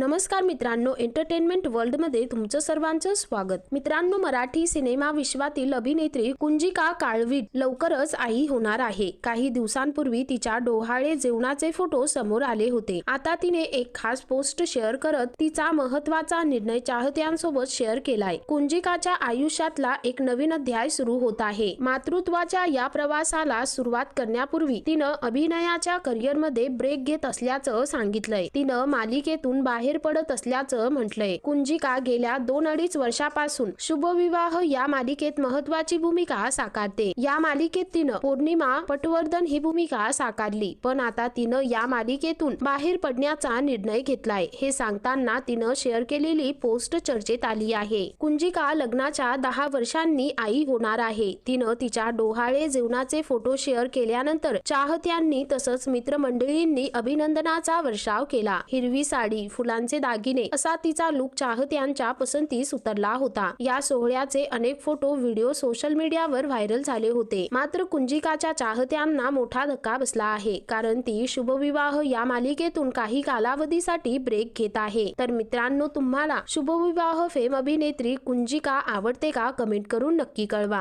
नमस्कार मित्रांनो एंटरटेनमेंट वर्ल्डमध्ये तुमचं सर्वांचं स्वागत. मित्रांनो मराठी सिनेमा विश्वातील अभिनेत्री कुंजिका काळवीट लवकरच आई होणार आहे. काही दिवसांपूर्वी तिच्या डोहाळे जेवणाचे फोटो समोर आले होते. आता तिने एक खास पोस्ट शेअर करत तिचा महत्त्वाचा निर्णय चाहत्यांसोबत शेअर केलाय. कुंजिकाच्या आयुष्यातला एक नवीन अध्याय सुरू होत आहे. मातृत्वाच्या या प्रवासाला सुरुवात करण्यापूर्वी तिनं अभिनयाच्या करिअरमध्ये ब्रेक घेत असल्याचं सांगितलंय. तिनं मालिकेतून बाहेर पडत असल्याचं म्हटलंय. कुंजिका गेल्या दोन अडीच वर्षापासून शुभविवाह या मालिकेत महत्वाची भूमिका साकारते. या मालिकेत तिनं पौर्णिमा पटवर्धन ही भूमिका साकारली पण आता तिनं या मालिकेतून बाहेर पडण्याचा निर्णय घेतलाय. हे सांगताना तिनं शेअर केलेली पोस्ट चर्चेत आली आहे. कुंजिका लग्नाच्या दहा वर्षांनी आई होणार आहे? तिनं तिच्या डोहाळे जेवणाचे फोटो शेअर केल्यानंतर चाहत्यांनी तसंच मित्रमंडळींनी अभिनंदनाचा वर्षाव केला. हिरवी साडी फुलांचे दागिने. असा तिचा लुक चाहत्यांच्या पसंतीस उतरला होता. या सोहळ्याचे अनेक फोटो व्हिडिओ सोशल मीडियावर व्हायरल झाले होते. मात्र कुंजिकाच्या चाहत्यांना मोठा धक्का बसला आहे. कारण ती शुभविवाह या मालिकेतून काही कालावधीसाठी ब्रेक घेत आहे. तर मित्रांनो तुम्हाला शुभविवाह फेम अभिनेत्री कुंजिका आवडते का? कमेंट करून नक्की कळवा.